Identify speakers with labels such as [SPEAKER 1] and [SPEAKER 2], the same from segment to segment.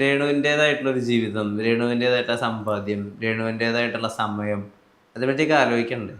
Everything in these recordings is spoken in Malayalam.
[SPEAKER 1] രേണുവിന്റെതായിട്ടുള്ള ഒരു ജീവിതം രേണുവിന്റെതായിട്ടുള്ള സമ്പാദ്യം രേണുവിന്റെതായിട്ടുള്ള സമയം അതിനെപ്പറ്റിയൊക്കെ ആലോചിക്കണ്ടേ?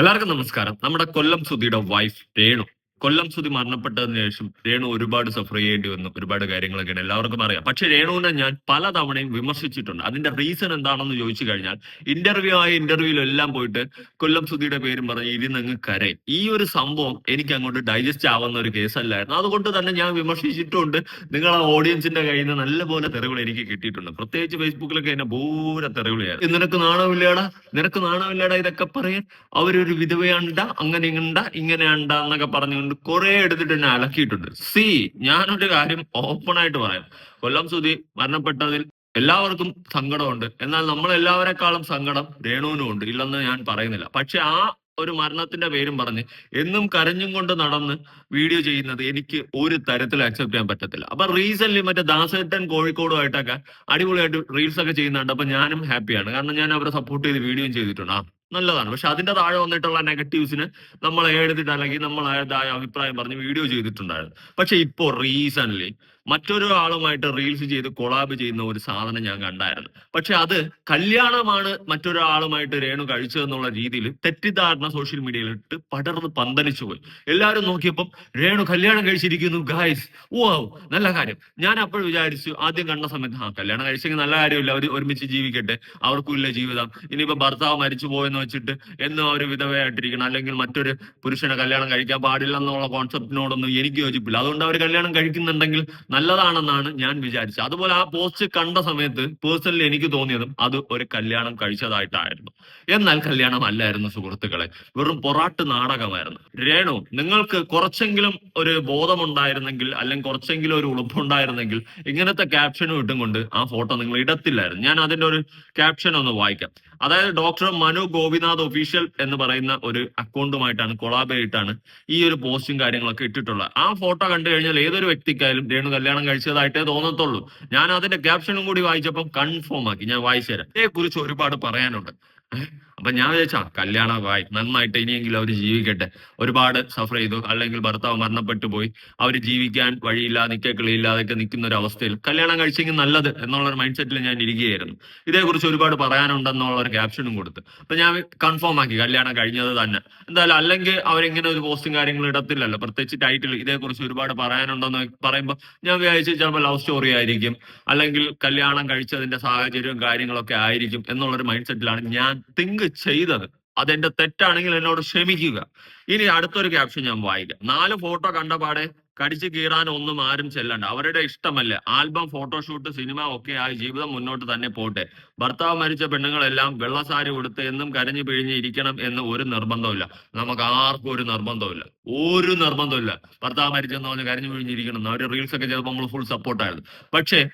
[SPEAKER 2] എല്ലാവർക്കും നമസ്കാരം. നമ്മുടെ കൊല്ലം സുധിയുടെ വൈഫ് രേണു. കൊല്ലം സ്തുതി മരണപ്പെട്ടതിന് ശേഷം രേണു ഒരുപാട് സഫർ ചെയ്യേണ്ടി വന്നു. ഒരുപാട് കാര്യങ്ങളൊക്കെയാണ്. എല്ലാവർക്കും അറിയാം. പക്ഷെ രേണുവിനെ ഞാൻ പല തവണയും വിമർശിച്ചിട്ടുണ്ട്. അതിന്റെ റീസൺ എന്താണെന്ന് ചോദിച്ചു കഴിഞ്ഞാൽ ഇന്റർവ്യൂ ആയ ഇന്റർവ്യൂവിലെല്ലാം പോയിട്ട് കൊല്ലം സ്തുതിയുടെ പേരും പറഞ്ഞ് ഇരുന്നങ്ങ് കരയും. ഈ ഒരു സംഭവം എനിക്ക് അങ്ങോട്ട് ഡൈജസ്റ്റ് ആവുന്ന ഒരു കേസല്ലായിരുന്നു അതുകൊണ്ട് തന്നെ ഞാൻ വിമർശിച്ചിട്ടുണ്ട്. നിങ്ങൾ ആ ഓഡിയൻസിന്റെ കയ്യിൽ നിന്ന് നല്ലപോലെ തെറികൾ എനിക്ക് കിട്ടിയിട്ടുണ്ട്. പ്രത്യേകിച്ച് ഫേസ്ബുക്കിലൊക്കെ എന്നെ ഭൂര തെറിവിളിയായിരുന്നു നിനക്ക് നാണമില്ലേടാ? നിനക്ക് നാണമില്ലേടാ ഇതൊക്കെ പറയാൻ? അവരൊരു വിധവയുണ്ട അങ്ങനെ ഇങ്ങണ്ട ഇങ്ങനെ ഉണ്ട എന്നൊക്കെ പറഞ്ഞുകൊണ്ട് കുറെ എടുത്തിട്ട് എന്നെ അലക്കിയിട്ടുണ്ട്. സി ഞാനൊരു കാര്യം ഓപ്പൺ ആയിട്ട് പറയാം. കൊല്ലം സുധി മരണപ്പെട്ടതിൽ എല്ലാവർക്കും സങ്കടമുണ്ട്. എന്നാൽ നമ്മൾ എല്ലാവരെക്കാളും സങ്കടം രേണുവിനും ഉണ്ട്. ഇല്ലെന്ന് ഞാൻ പറയുന്നില്ല. പക്ഷെ ആ ഒരു മരണത്തിന്റെ പേരും പറഞ്ഞ് എന്നും കരഞ്ഞും കൊണ്ട് നടന്ന് വീഡിയോ ചെയ്യുന്നത് എനിക്ക് ഒരു തരത്തിൽ അക്സെപ്റ്റ് ചെയ്യാൻ പറ്റത്തില്ല. അപ്പൊ റീസെന്റ് മറ്റേ ദാസേട്ടൻ കോഴിക്കോടുമായിട്ടൊക്കെ അടിപൊളിയായിട്ട് റീൽസ് ഒക്കെ ചെയ്യുന്നുണ്ട്. അപ്പൊ ഞാനും ഹാപ്പിയാണ് കാരണം ഞാൻ അവരെ സപ്പോർട്ട് ചെയ്ത് വീഡിയോയും ചെയ്തിട്ടുണ്ട്. നല്ലതാണ്. പക്ഷെ അതിന്റെ താഴെ വന്നിട്ടുള്ള നെഗറ്റീവ്സിന് നമ്മൾ എഴുതിട്ട് അല്ലെങ്കിൽ നമ്മളതായ അഭിപ്രായം പറഞ്ഞ് വീഡിയോ ചെയ്തിട്ടുണ്ടായിരുന്നു. പക്ഷെ ഇപ്പോൾ റീസൺലി മറ്റൊരു ആളുമായിട്ട് റീൽസ് ചെയ്ത് കൊളാബ് ചെയ്യുന്ന ഒരു സാധനം ഞാൻ കണ്ടായിരുന്നു. പക്ഷെ അത് കല്യാണമാണ് മറ്റൊരാളുമായിട്ട് രേണു കഴിച്ചതെന്നുള്ള രീതിയിൽ തെറ്റിദ്ധാരണ സോഷ്യൽ മീഡിയയിൽ ഇട്ട് പടർന്ന് പന്തലിച്ചു പോയി. എല്ലാവരും നോക്കിയപ്പം രേണു കല്യാണം കഴിച്ചിരിക്കുന്നു ഗായ്സ് ഓ നല്ല കാര്യം. ഞാൻ അപ്പോൾ വിചാരിച്ചു ആദ്യം കണ്ട സമയത്ത് ആ കല്യാണം കഴിച്ചെങ്കിൽ നല്ല കാര്യമില്ല. അവർ ഒരുമിച്ച് ജീവിക്കട്ടെ. അവർക്കും ഇല്ല ജീവിതം. ഇനിയിപ്പോ ഭർത്താവ് മരിച്ചു പോയെന്ന് വെച്ചിട്ട് എന്നും അവർ വിധവയായിട്ടിരിക്കണം. അല്ലെങ്കിൽ മറ്റൊരു പുരുഷനെ കല്യാണം കഴിക്കാൻ പാടില്ല എന്നുള്ള കോൺസെപ്റ്റിനോടൊന്നും എനിക്ക് യോജിപ്പില്ല. അതുകൊണ്ട് അവർ കല്യാണം കഴിക്കുന്നുണ്ടെങ്കിൽ നല്ലതാണെന്നാണ് ഞാൻ വിചാരിച്ചത്. അതുപോലെ ആ പോസ്റ്റ് കണ്ട സമയത്ത് പേഴ്സണലി എനിക്ക് തോന്നിയതും അത് ഒരു കല്യാണം കഴിച്ചതായിട്ടായിരുന്നു. എന്നാൽ കല്യാണം അല്ലായിരുന്നു സുഹൃത്തുക്കളെ. വെറും പൊറാട്ട് നാടകമായിരുന്നു. രേണു നിങ്ങൾക്ക് കുറച്ചെങ്കിലും ഒരു ബോധമുണ്ടായിരുന്നെങ്കിൽ അല്ലെങ്കിൽ കുറച്ചെങ്കിലും ഒരു ഉളുപ്പുണ്ടായിരുന്നെങ്കിൽ ഇങ്ങനത്തെ ക്യാപ്ഷനും ഇട്ടും കൊണ്ട് ആ ഫോട്ടോ നിങ്ങൾ ഇടത്തില്ലായിരുന്നു. ഞാൻ അതിന്റെ ഒരു ക്യാപ്ഷൻ ഒന്ന് വായിക്കാം. അതായത് ഡോക്ടർ മനു ഗോപിനാഥ് ഒഫീഷ്യൽ എന്ന് പറയുന്ന ഒരു അക്കൗണ്ടുമായിട്ടാണ് കൊളാബറേറ്റാണ് ഈ ഒരു പോസ്റ്റും കാര്യങ്ങളൊക്കെ ഇട്ടിട്ടുള്ളത്. ആ ഫോട്ടോ കണ്ടു കഴിഞ്ഞാൽ ഏതൊരു വ്യക്തിക്കായാലും രേണു കല്യാണം കഴിച്ചതായിട്ടേ തോന്നത്തുള്ളൂ. ഞാൻ അതിന്റെ ക്യാപ്ഷനും കൂടി വായിച്ചപ്പോൾ കൺഫേം ആക്കി ഞാൻ വായിച്ചു തരാം ഇതേ കുറിച്ച് ഒരുപാട് പറയാനുണ്ട്? അപ്പൊ ഞാൻ വിചാരിച്ചാ കല്യാണമായി നന്നായിട്ട് ഇനിയെങ്കിലും അവർ ജീവിക്കട്ടെ. ഒരുപാട് സഫർ ചെയ്തു. അല്ലെങ്കിൽ ഭർത്താവ് മരണപ്പെട്ടു പോയി. അവർ ജീവിക്കാൻ വഴിയില്ലാതെ നിൽക്കെ കിളിയില്ലാതൊക്കെ നിൽക്കുന്ന ഒരു അവസ്ഥയിൽ കല്യാണം കഴിച്ചെങ്കിൽ നല്ലത് എന്നുള്ള ഒരു മൈൻഡ് സെറ്റിൽ ഞാൻ ഇരിക്കുകയായിരുന്നു. ഇതേക്കുറിച്ച് ഒരുപാട് പറയാനുണ്ടെന്നുള്ള ഒരു ക്യാപ്ഷനും കൊടുത്തു. അപ്പൊ ഞാൻ കൺഫേം ആക്കി കല്യാണം കഴിഞ്ഞത് തന്നെ. എന്തായാലും അല്ലെങ്കിൽ അവരിങ്ങനെ ഒരു പോസ്റ്റും കാര്യങ്ങളും ഇടത്തില്ലല്ലോ. പ്രത്യേകിച്ച് ടൈറ്റിൽ ഇതേക്കുറിച്ച് ഒരുപാട് പറയാനുണ്ടെന്ന് പറയുമ്പോൾ ഞാൻ വിചാരിച്ചു ചിലപ്പോൾ ലവ് സ്റ്റോറി ആയിരിക്കും. അല്ലെങ്കിൽ കല്യാണം കഴിച്ചതിന്റെ സാഹചര്യവും കാര്യങ്ങളൊക്കെ ആയിരിക്കും എന്നുള്ളൊരു മൈൻഡ് സെറ്റിലാണ് ഞാൻ തിങ്ക് ചെയ്തത്. അതെന്റെ തെറ്റാണെങ്കിൽ എന്നോട് ക്ഷമിക്കുക. ഇനി അടുത്തൊരു ക്യാപ്ഷൻ ഞാൻ വായിക്കാം. നാല് ഫോട്ടോ കണ്ടപാടെ കടിച്ചു കീറാൻ ഒന്നും ആരും ചെല്ലണ്ട. അവരുടെ ഇഷ്ടമല്ല. ആൽബം ഫോട്ടോഷൂട്ട് സിനിമ ഒക്കെ ആയി ജീവിതം മുന്നോട്ട് തന്നെ പോട്ടെ. ഭർത്താവ് മരിച്ച പെണ്ണുങ്ങളെല്ലാം വെള്ളസാരി ഉടുത്ത് എന്നും കരഞ്ഞു പിഴിഞ്ഞ് ഇരിക്കണം എന്ന് ഒരു നിർബന്ധമില്ല നമുക്ക് ആർക്കും ഒരു നിർബന്ധമില്ല ഒരു നിർബന്ധമില്ല ഭർത്താവ് മരിച്ചെന്ന് പറഞ്ഞ് കരഞ്ഞു പിഴിഞ്ഞിരിക്കണം അവർ റീൽസ് ഒക്കെ ചെയ്തപ്പോൾ നമ്മൾ ഫുൾ സപ്പോർട്ടായിരുന്നു പക്ഷേ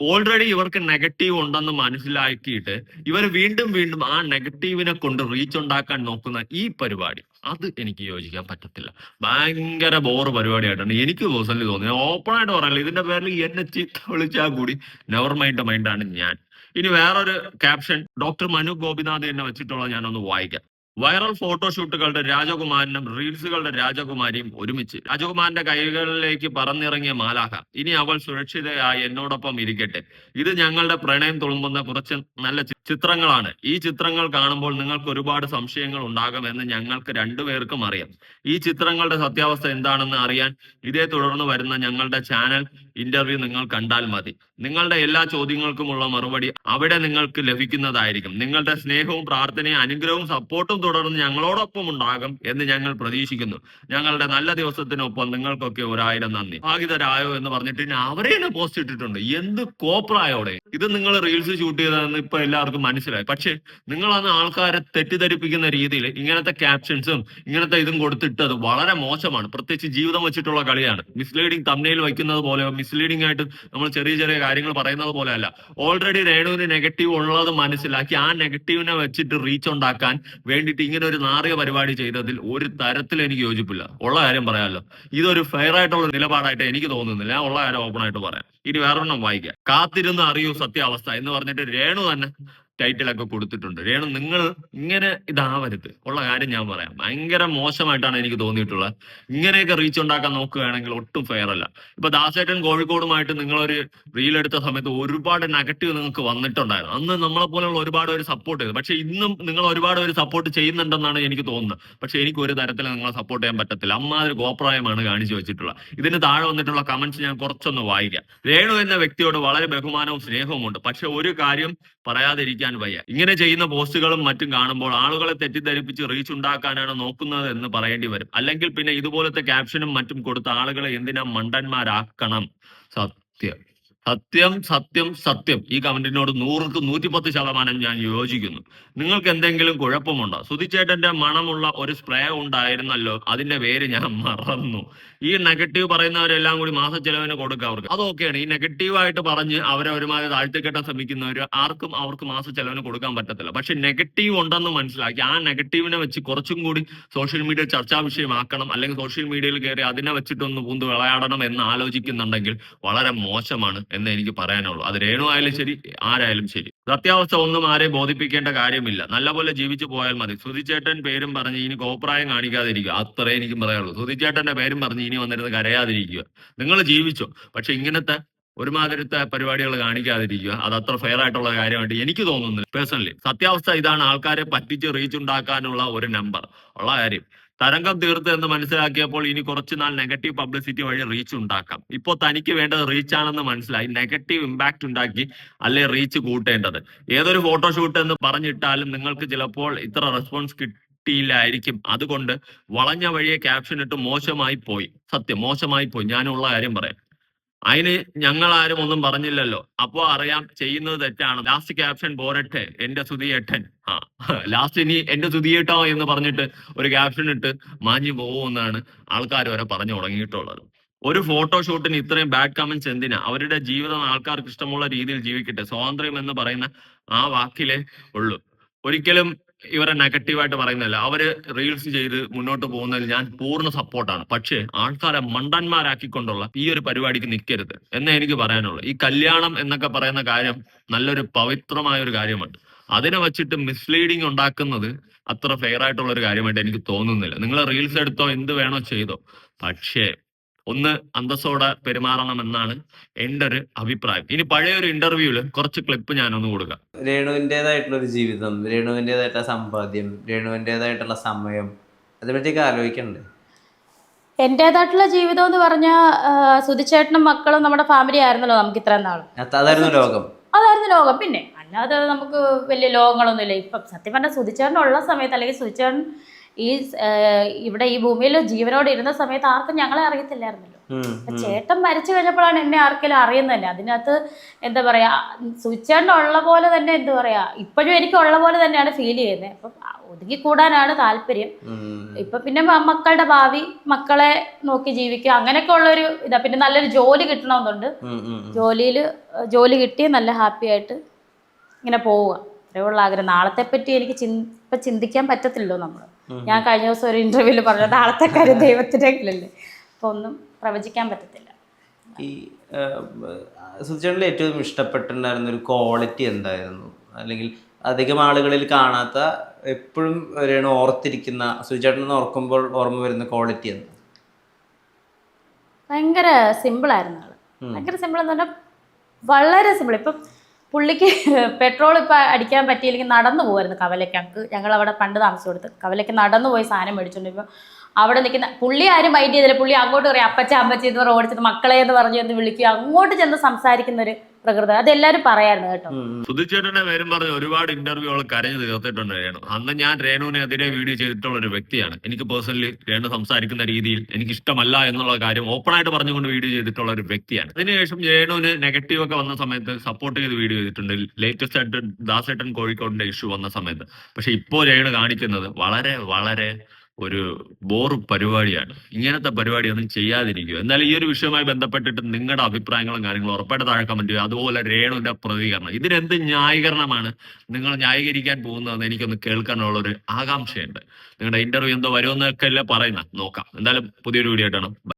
[SPEAKER 2] ഓൾറെഡി ഇവർക്ക് നെഗറ്റീവ് ഉണ്ടെന്ന് മനസ്സിലാക്കിയിട്ട് ഇവർ വീണ്ടും വീണ്ടും ആ നെഗറ്റീവിനെ കൊണ്ട് റീച്ച് ഉണ്ടാക്കാൻ നോക്കുന്ന ഈ പരിപാടി. അത് എനിക്ക് യോജിക്കാൻ പറ്റത്തില്ല. ഭയങ്കര ബോർ പരിപാടിയായിട്ടാണ് എനിക്ക് പേഴ്സണലി തോന്നി ഓപ്പൺ ആയിട്ട് പറയാനില്ല. ഇതിന്റെ പേരിൽ എന്നെ ചീത്ത വിളിച്ചാൽ കൂടി. നെവർ മൈൻഡ് മൈൻഡാണ് ഞാൻ. ഇനി വേറൊരു ക്യാപ്ഷൻ ഡോക്ടർ മനു ഗോപിനാഥ് എന്നെ വെച്ചിട്ടുള്ള ഞാനൊന്ന് വായിക്കാം. വൈറൽ ഫോട്ടോഷൂട്ടുകളുടെ രാജകുമാരനും റീൽസുകളുടെ രാജകുമാരിയും ഒരുമിച്ച് രാജകുമാരന്റെ കൈകളിലേക്ക് പറന്നിറങ്ങിയ മാലാഹ ഇനി അവൾ സുരക്ഷിതയായി എന്നോടൊപ്പം ഇരിക്കട്ടെ. ഇത് ഞങ്ങളുടെ പ്രണയം തുളുമ്പുന്ന കുറച്ച് നല്ല ചിത്രങ്ങളാണ്. ഈ ചിത്രങ്ങൾ കാണുമ്പോൾ നിങ്ങൾക്ക് ഒരുപാട് സംശയങ്ങൾ ഉണ്ടാകുമെന്ന് ഞങ്ങൾക്ക് രണ്ടുപേർക്കും അറിയാം. ഈ ചിത്രങ്ങളുടെ സത്യാവസ്ഥ എന്താണെന്ന് അറിയാൻ ഇതേ തുടർന്ന് വരുന്ന ഞങ്ങളുടെ ചാനൽ ഇന്റർവ്യൂ നിങ്ങൾ കണ്ടാൽ മതി. നിങ്ങളുടെ എല്ലാ ചോദ്യങ്ങൾക്കുമുള്ള മറുപടി അവിടെ നിങ്ങൾക്ക് ലഭിക്കുന്നതായിരിക്കും. നിങ്ങളുടെ സ്നേഹവും പ്രാർത്ഥനയും അനുഗ്രഹവും സപ്പോർട്ടും തുടർന്ന് ഞങ്ങളോടൊപ്പം ഉണ്ടാകും എന്ന് ഞങ്ങൾ പ്രതീക്ഷിക്കുന്നു. ഞങ്ങളുടെ നല്ല ദിവസത്തിനൊപ്പം നിങ്ങൾക്കൊക്കെ ഒരായിരം നന്ദി. ഭാഗിതരായോ എന്ന് പറഞ്ഞിട്ട് ഞാൻ അവരെ തന്നെ പോസ്റ്റ് ഇട്ടിട്ടുണ്ട്. എന്ത് കോപ്രായോടെ ഇത് നിങ്ങൾ റീൽസ് ഷൂട്ട് ചെയ്തതെന്ന് ഇപ്പൊ എല്ലാവർക്കും മനസ്സിലായി. പക്ഷേ നിങ്ങളന്ന് ആൾക്കാരെ തെറ്റിദ്ധരിപ്പിക്കുന്ന രീതിയിൽ ഇങ്ങനത്തെ ക്യാപ്ഷൻസും ഇങ്ങനത്തെ ഇതും കൊടുത്തിട്ടത് വളരെ മോശമാണ്. പ്രത്യേകിച്ച് ജീവിതം വെച്ചിട്ടുള്ള കളിയാണ്. മിസ്ലീഡിങ് തമ്മിൽ വയ്ക്കുന്നത് പോലെയോ മിസ്ലീഡിംഗ് ആയിട്ട് നമ്മൾ ചെറിയ ചെറിയ കാര്യങ്ങൾ പറയുന്നത് പോലെ അല്ല ഓൾറെഡി രേണുവിന് നെഗറ്റീവ് ഉള്ളത് മനസ്സിലാക്കി ആ നെഗറ്റീവിനെ വെച്ചിട്ട് റീച്ച് ഉണ്ടാക്കാൻ വേണ്ടിയിട്ട് ഇങ്ങനെ ഒരു നാറിയ പരിപാടി ചെയ്തതിൽ ഒരു തരത്തിൽ എനിക്ക് യോജിപ്പില്ല. ഉള്ള കാര്യം പറയാമല്ലോ ഇതൊരു ഫെയർ ആയിട്ടുള്ള നിലപാടായിട്ട് എനിക്ക് തോന്നുന്നില്ല. ഉള്ള കാര്യം ഓപ്പൺ ആയിട്ട് പറയാം. ഇനി വേറൊരെണ്ണം വായിക്കാം. കാത്തിരുന്ന് അറിയൂ സത്യാവസ്ഥ എന്ന് പറഞ്ഞിട്ട് രേണു തന്നെ ടൈറ്റിലൊക്കെ കൊടുത്തിട്ടുണ്ട്. രേണു നിങ്ങൾ ഇങ്ങനെ ഇതാവരുത്. ഉള്ള കാര്യം ഞാൻ പറയാം. ഭയങ്കര മോശമായിട്ടാണ് എനിക്ക് തോന്നിയിട്ടുള്ളത്. ഇങ്ങനെയൊക്കെ റീച്ച് ഉണ്ടാക്കാൻ നോക്കുകയാണെങ്കിൽ ഒട്ടും ഫെയർ അല്ല. ഇപ്പൊ ദാസേട്ടൻ കോഴിക്കോടുമായിട്ട് നിങ്ങളൊരു റീൽ എടുത്ത സമയത്ത് ഒരുപാട് നെഗറ്റീവ് നിങ്ങൾക്ക് വന്നിട്ടുണ്ടായിരുന്നു. അന്ന് നമ്മളെ പോലെയുള്ള ഒരുപാട് പേര് സപ്പോർട്ട് ചെയ്തു. പക്ഷെ ഇന്നും നിങ്ങൾ ഒരുപാട് പേര് സപ്പോർട്ട് ചെയ്യുന്നുണ്ടെന്നാണ് എനിക്ക് തോന്നുന്നത്. പക്ഷെ എനിക്ക് ഒരു തരത്തിൽ നിങ്ങളെ സപ്പോർട്ട് ചെയ്യാൻ പറ്റത്തില്ല. അമ്മാതിരി ഗോപ്രായമാണ് കാണിച്ചു വെച്ചിട്ടുള്ളത്. ഇതിന് താഴെ വന്നിട്ടുള്ള കമന്റ്സ് ഞാൻ കുറച്ചൊന്ന് വായിക്കാം. രേണു എന്ന വ്യക്തിയോട് വളരെ ബഹുമാനവും സ്നേഹവും ഉണ്ട് പക്ഷെ ഒരു കാര്യം പറയാതിരിക്കാൻ വയ്യ. ഇങ്ങനെ ചെയ്യുന്ന പോസ്റ്റുകളും മറ്റും കാണുമ്പോൾ ആളുകളെ തെറ്റിദ്ധരിപ്പിച്ച് റീച്ച് ഉണ്ടാക്കാനാണ് നോക്കുന്നത് എന്ന് പറയേണ്ടി വരും. അല്ലെങ്കിൽ പിന്നെ ഇതുപോലത്തെ ക്യാപ്ഷനും മറ്റും കൊടുത്ത ആളുകളെ എന്തിനാ മണ്ടന്മാരാക്കണം? സത്യം. സത്യം സത്യം സത്യം. ഈ കമന്റിനോട് നൂറുക്ക് നൂറ്റിപ്പത്ത് ശതമാനം ഞാൻ യോജിക്കുന്നു. നിങ്ങൾക്ക് എന്തെങ്കിലും കുഴപ്പമുണ്ടോ? സുതിച്ചേട്ടന്റെ മണമുള്ള ഒരു സ്പ്രേ ഉണ്ടായിരുന്നല്ലോ അതിന്റെ പേര് ഞാൻ മറന്നു. ഈ നെഗറ്റീവ് പറയുന്നവരെല്ലാം കൂടി മാസ ചെലവിന് കൊടുക്കുക അവർക്ക്. അതൊക്കെയാണ്. ഈ നെഗറ്റീവ് ആയിട്ട് പറഞ്ഞ് അവരെ ഒരുമാതിരി താഴ്ത്തിക്കെട്ടാൻ ശ്രമിക്കുന്നവർ ആർക്കും അവർക്ക് മാസ ചെലവിന് കൊടുക്കാൻ പറ്റത്തില്ല. പക്ഷെ നെഗറ്റീവ് ഉണ്ടെന്ന് മനസ്സിലാക്കി. ആ നെഗറ്റീവിനെ വെച്ച് കുറച്ചും കൂടി സോഷ്യൽ മീഡിയ ചർച്ചാ വിഷയമാക്കണം അല്ലെങ്കിൽ സോഷ്യൽ മീഡിയയിൽ കയറി അതിനെ വെച്ചിട്ടൊന്ന് പൂന്ത് വിളയാടണം എന്ന് ആലോചിക്കുന്നുണ്ടെങ്കിൽ വളരെ മോശമാണ് എന്ന് എനിക്ക് പറയാനുള്ളൂ. അത് രേണു ആയാലും ശരി ആരായാലും ശരി. സത്യാവസ്ഥ ഒന്നും ആരെയും ബോധിപ്പിക്കേണ്ട കാര്യമില്ല. നല്ലപോലെ ജീവിച്ചു പോയാൽ മതി. സുധിച്ചേട്ടൻ പേരും പറഞ്ഞ് ഇനി കോപ്രായം കാണിക്കാതിരിക്കുക. അത്രേ എനിക്കും പറയാനുള്ളൂ. സുധിച്ചേട്ടന്റെ പേരും പറഞ്ഞ് ഇനി വന്നിരുന്ന് കരയാതിരിക്കുക. നിങ്ങൾ ജീവിച്ചോ. പക്ഷെ ഇങ്ങനത്തെ ഒരുമാതിരത്തെ പരിപാടികൾ കാണിക്കാതിരിക്കുക. അത് അത്ര ഫെയർ ആയിട്ടുള്ള കാര്യമായിട്ട് എനിക്ക് തോന്നുന്നില്ല. പേഴ്സണലി സത്യാവസ്ഥ ഇതാണ്. ആൾക്കാരെ പറ്റിച്ച് റീച്ച് ഉണ്ടാക്കാനുള്ള ഒരു നമ്പർ ഉള്ള കാര്യം. തരംഗം തീർത്ത് എന്ന് മനസ്സിലാക്കിയപ്പോൾ ഇനി കുറച്ച് നാൾ നെഗറ്റീവ് പബ്ലിസിറ്റി വഴി റീച്ച് ഉണ്ടാക്കാം. ഇപ്പോൾ തനിക്ക് വേണ്ടത് റീച്ച് ആണെന്ന് മനസ്സിലായി. നെഗറ്റീവ് ഇമ്പാക്ട് ഉണ്ടാക്കി അല്ലെ റീച്ച് കൂട്ടേണ്ടത്. ഏതൊരു ഫോട്ടോഷൂട്ട് എന്ന് പറഞ്ഞിട്ടാലും നിങ്ങൾക്ക് ചിലപ്പോൾ ഇത്ര റെസ്പോൺസ് കിട്ടിയില്ലായിരിക്കും. അതുകൊണ്ട് വളഞ്ഞ വഴിയെ ക്യാപ്ഷൻ ഇട്ട് മോശമായി പോയി. സത്യം മോശമായി പോയി. ഞാനുള്ള കാര്യം പറയാം. അതിന് ഞങ്ങൾ ആരും ഒന്നും പറഞ്ഞില്ലല്ലോ. അപ്പോ അറിയാം ചെയ്യുന്നത് തെറ്റാണ്. ലാസ്റ്റ് ക്യാപ്ഷൻ പോരട്ടെ എന്റെ സുതിയേട്ടൻ ആ ലാസ്റ്റ് ഇനി എന്റെ സുതിയേട്ടോ എന്ന് പറഞ്ഞിട്ട് ഒരു ക്യാപ്ഷൻ ഇട്ട് മാഞ്ഞു പോകുമെന്നാണ് ആൾക്കാർ വരെ പറഞ്ഞു തുടങ്ങിയിട്ടുള്ളത്. ഒരു ഫോട്ടോഷൂട്ടിന് ഇത്രയും ബാഡ് കമന്റ്സ് എന്തിനാ? അവരുടെ ജീവിതം ആൾക്കാർക്ക് ഇഷ്ടമുള്ള രീതിയിൽ ജീവിക്കട്ടെ. സ്വാതന്ത്ര്യം എന്ന് പറയുന്ന ആ വാക്കിലേ ഉള്ളൂ. ഒരിക്കലും ഇവരെ നെഗറ്റീവായിട്ട് പറയുന്നില്ല അവർ റീൽസ് ചെയ്ത് മുന്നോട്ട് പോകുന്നതിൽ ഞാൻ പൂർണ സപ്പോർട്ടാണ് പക്ഷേ ആൾക്കാരെ മണ്ടന്മാരാക്കിക്കൊണ്ടുള്ള ഈ ഒരു പരിപാടിക്ക് നിൽക്കരുത് എന്നേ എനിക്ക് പറയാനുള്ളൂ. ഈ കല്യാണം എന്നൊക്കെ പറയുന്ന കാര്യം നല്ലൊരു പവിത്രമായ ഒരു കാര്യമാണ് അതിനെ വച്ചിട്ട് മിസ്ലീഡിങ് ഉണ്ടാക്കുന്നത് അത്ര ഫെയർ ആയിട്ടുള്ള ഒരു കാര്യമായിട്ട് എനിക്ക് തോന്നുന്നില്ല. നിങ്ങൾ റീൽസ് എടുത്തോ എന്ത് വേണോ ചെയ്തോ. പക്ഷേ ഒന്ന് അന്തസ്സോടെ പെരുമാറണം എന്നാണ് എന്റെ ഒരു അഭിപ്രായം. ഇനി പഴയ ഒരു ഇന്റർവ്യൂൽ കുറച്ച് ക്ലിപ്പ് ഞാനൊന്ന് കൊടുക്കാം.
[SPEAKER 1] രേണുവിന്റെതായിട്ടുള്ള ഒരു ജീവിതം രേണുവിന്റെതായിട്ടുള്ള സമ്പാദ്യം രേണുവിന്റെതായിട്ടുള്ള സമയം അതിനെപ്പറ്റിയൊക്കെ ആലോചിക്കണ്ടേ?
[SPEAKER 3] എന്റേതായിട്ടുള്ള ജീവിതം എന്ന് പറഞ്ഞാൽ സുധിച്ചേട്ടനും മക്കളും നമ്മുടെ ഫാമിലി ആയിരുന്നല്ലോ നമുക്ക് ഇത്രയും നാളും.
[SPEAKER 1] അതായിരുന്നു ലോകം.
[SPEAKER 3] അതായിരുന്നു ലോകം. പിന്നെ അല്ലാതെ നമുക്ക് വലിയ ലോകങ്ങളൊന്നുമില്ല. ഇപ്പം സത്യം പറഞ്ഞാൽ സുധിച്ചേട്ടനുള്ള സമയത്ത് അല്ലെങ്കിൽ സുധിച്ചേട്ടൻ ഈ ഇവിടെ ഈ ഭൂമിയിൽ ജീവനോട് ഇരുന്ന സമയത്ത് ആർക്കും ഞങ്ങളെ അറിയത്തില്ലായിരുന്നല്ലോ. ചേട്ടൻ മരിച്ചു കഴിഞ്ഞപ്പോഴാണ് എന്നെ ആർക്കെങ്കിലും അറിയുന്നതന്നെ അതിനകത്ത് എന്താ പറയാ സുചേട്ടൻ ഉള്ള പോലെ തന്നെ എന്താ പറയാ ഇപ്പോഴും എനിക്ക് ഉള്ള പോലെ തന്നെയാണ് ഫീൽ ചെയ്യുന്നത്. അപ്പം ഒതുങ്ങിക്കൂടാനാണ് താല്പര്യം. ഇപ്പൊ പിന്നെ മക്കളുടെ ഭാവി മക്കളെ നോക്കി ജീവിക്കുക അങ്ങനെയൊക്കെ ഉള്ളൊരു ഇതാ പിന്നെ നല്ലൊരു ജോലി കിട്ടണമെന്നുണ്ട്. ജോലിയിൽ ജോലി കിട്ടി നല്ല ഹാപ്പി ആയിട്ട് ഇങ്ങനെ പോവുക. അത്രയുള്ള ആഗ്രഹം. നാളത്തെ പറ്റി എനിക്ക് ചിന് ഇപ്പം ചിന്തിക്കാൻ പറ്റത്തില്ലല്ലോ നമ്മൾ ഞാൻ കഴിഞ്ഞ ദിവസം ഒരു ഇന്റർവ്യൂവിൽ പറഞ്ഞു നാളത്തെ കാര്യം ദൈവത്തിന്റെ കയ്യിലല്ലേ. അപ്പോൾ ഒന്നും പ്രവചിക്കാൻ പറ്റത്തില്ല.
[SPEAKER 1] ഈ സുചേട്ടനിൽ ഏറ്റവും ഇഷ്ടപ്പെട്ടിട്ടുണ്ടായിരുന്ന ഒരു ക്വാളിറ്റി എന്തായിരുന്നു? അല്ലെങ്കിൽ അധികം ആളുകളിൽ കാണാത്ത എപ്പോഴും രേണു ഓർത്തിരിക്കുന്ന സുചേട്ടൻ ഓർക്കുമ്പോൾ ഓർമ്മ വരുന്ന ക്വാളിറ്റി എന്താ?
[SPEAKER 3] ഭയങ്കര സിമ്പിളായിരുന്നു ആൾ.
[SPEAKER 1] ഉം.
[SPEAKER 3] ഭയങ്കര സിമ്പിൾ എന്ന് പറഞ്ഞാൽ വളരെ സിമ്പിൾ ഇപ്പം പുള്ളിക്ക് പെട്രോൾ ഇപ്പം അടിക്കാൻ പറ്റിയില്ലെങ്കിൽ നടന്നു പോകുമായിരുന്നു കവലയ്ക്ക്. ഞങ്ങൾ അവിടെ പണ്ട് താമസം കൊടുത്ത്. കവലയ്ക്ക് നടന്നു പോയി സാധനം മേടിച്ചോണ്ട് ഇപ്പം അവിടെ നിൽക്കുന്ന പുള്ളി ആരും മൈൻഡ് ചെയ്തില്ല. പുള്ളി അങ്ങോട്ട് പറയും അപ്പച്ച അമ്മച്ചി എന്ന് പറഞ്ഞ് ഓടിച്ചിട്ട് മക്കളെ എന്ന് പറഞ്ഞു എന്ന് വിളിക്കുക. അങ്ങോട്ട് ചെന്ന് സംസാരിക്കുന്ന ഒരു പ്രകൃതി. അതെല്ലാരും പറയായിരുന്നു കേട്ടോ.
[SPEAKER 2] സുധിച്ചേട്ടന്റെ പേരും പറഞ്ഞ് ഒരുപാട് ഇന്റർവ്യൂകൾ കരഞ്ഞു തീർത്തിട്ടുണ്ട് രേണു. അന്ന് ഞാൻ രേണുവിനെതിരെ വീഡിയോ ചെയ്തിട്ടുള്ള ഒരു വ്യക്തിയാണ്. എനിക്ക് പേഴ്സണലി രേണു സംസാരിക്കുന്ന രീതിയിൽ എനിക്ക് ഇഷ്ടമല്ല എന്നുള്ള കാര്യം ഓപ്പൺ ആയിട്ട് പറഞ്ഞുകൊണ്ട് വീഡിയോ ചെയ്തിട്ടുള്ള ഒരു വ്യക്തിയാണ്. അതിനുശേഷം രേണുവിന് നെഗറ്റീവ് ഒക്കെ വന്ന സമയത്ത് സപ്പോർട്ട് ചെയ്ത് വീഡിയോ ചെയ്തിട്ടുണ്ട്. ലേറ്റസ്റ്റ് ആയിട്ട് ദാസേട്ടൻ കോഴിക്കോടിന്റെ ഇഷ്യൂ വന്ന സമയത്ത്. പക്ഷെ ഇപ്പോ രേണു കാണിക്കുന്നത് വളരെ വളരെ ഒരു ബോർ പരിപാടിയാണ്. ഇങ്ങനത്തെ പരിപാടിയൊന്നും ചെയ്യാതിരിക്കുക. എന്നാൽ ഈ ഒരു വിഷയവുമായി ബന്ധപ്പെട്ടിട്ട് നിങ്ങളുടെ അഭിപ്രായങ്ങളും കാര്യങ്ങളും ഉറപ്പായിട്ട് താഴെ കമന്റ് ചെയ്യുക. അതുപോലെ രേണുവിന്റെ പ്രതികരണം. ഇതിനെന്ത് ന്യായീകരണമാണ് നിങ്ങൾ ന്യായീകരിക്കാൻ പോകുന്നതെന്ന് എനിക്കൊന്ന് കേൾക്കാനുള്ള ഒരു ആകാംക്ഷയുണ്ട്. നിങ്ങളുടെ ഇന്റർവ്യൂ എന്തോ വരുമെന്നൊക്കെ അല്ലേ പറയുന്ന നോക്കാം. എന്തായാലും പുതിയൊരു വീഡിയോ ആയിട്ടാണ്.